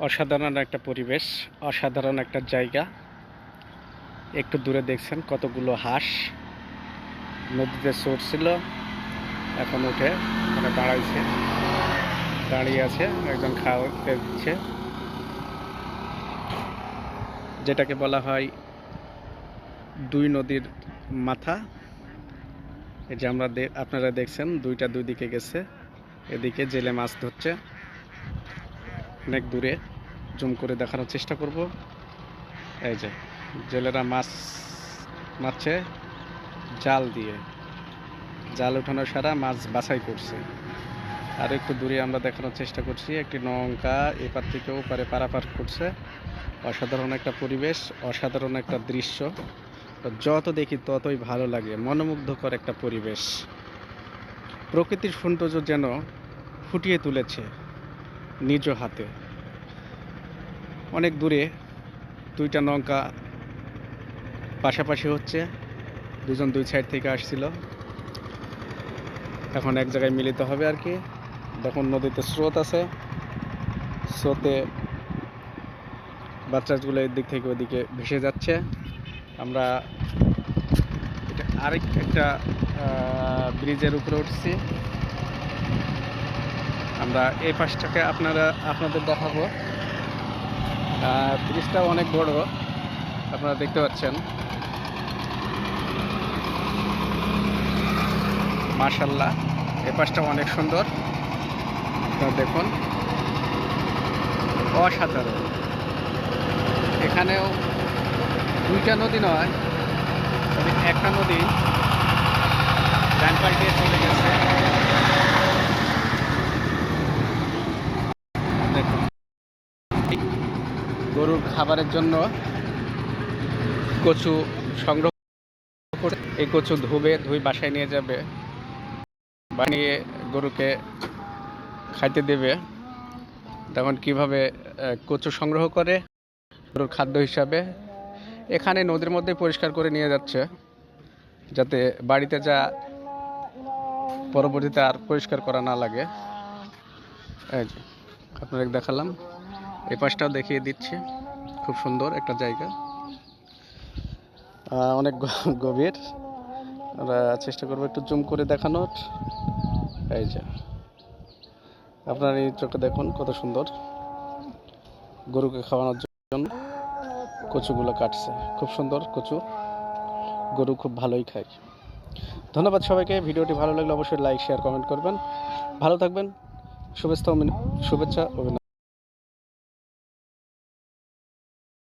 অসাধারণ একটা পরিবেশ, অসাধারণ একটা জায়গা। একটু দূরে দেখছেন কতগুলো হাঁস। নদীতে ছিল এখন উঠে মানে দাঁড়াইছে। দাঁড়িয়ে আছে, একজন খাওয়াতে দিচ্ছে। যেটাকে বলা হয় দুই নদীর মাথা। এই যে আমরা আপনারা দেখছেন, দুইটা দুই দিকে গেছে। এদিকে জেলে মাছ ধরছে। অনেক দূরে জুম করে দেখানোর চেষ্টা করব। এই যে, জেলেরা মাছ মারছে, জাল দিয়ে। জাল উঠানোর সারা, মাছ বাছাই করছে। আর একটু দূরে আমরা দেখানোর চেষ্টা করছি, একটি নৌকা এপার থেকে ওপারে পারাপার করছে। অসাধারণ একটা পরিবেশ, অসাধারণ একটা দৃশ্য। যত দেখি ততই ভালো লাগে, মনোমুগ্ধকর একটা পরিবেশ। প্রকৃতির সৌন্দর্য যেন ফুটিয়ে তুলেছে। নিজ হাতে। অনেক দূরে দুইটা নৌকা পাশাপাশি হচ্ছে, দুজন দুই সাইড থেকে আসছিল। এখন এক জায়গায় মিলিত হবে আর কি। দেখুন নদীতে স্রোত আছে। স্রোতে বাচ্চাগুলো এদিক থেকে ওদিকে ভেসে যাচ্ছে। আমরা আরেক একটা ব্রিজের উপরে উঠছি। আমরা এই পাশটাকে আপনারা, আপনাদের দেখাবো। ব্রিজটা অনেক বড়, আপনারা দেখতে পাচ্ছেন। মার্শাল্লাহ এ পাশটা অনেক সুন্দর। আপনারা দেখুন। অসাধারণ। এখানেও দুইটা নদী নয় একটা নদী ডান পাল্টে চলে গেছে দেখুন গরুর খাবারের জন্য কচু সংগ্রহ করে এই কচু ধুবে ধুই বাসায় নিয়ে যাবে। বানিয়ে গরুকে খাইতে দেবে। তখন কীভাবে কচু সংগ্রহ করে? গরুর খাদ্য হিসাবে এখানে নদীর মধ্যে পরিষ্কার করে নিয়ে যাচ্ছে, যাতে বাড়িতে যা পরবর্তীতে আর পরিষ্কার করা না লাগে। এই আপনাদের দেখালাম। এই পাশটাও দেখিয়ে দিচ্ছি। খুব সুন্দর একটা জায়গা। অনেক গভীর। আমরা চেষ্টা করব একটু জুম করে দেখানোর। এই যে। আপনার এই চোখে দেখুন, কত সুন্দর। গরুকে খাওয়ানোর জন্য কচুগুলো কাটছে। খুব সুন্দর কচু। গরু খুব ভালোই খায়। ধন্যবাদ সবাইকে। ভিডিওটি ভালো লাগলে অবশ্যই লাইক, শেয়ার, কমেন্ট করবেন। ভালো থাকবেন। শুভেচ্ছা শুভেচ্ছা, অভিনন্দন।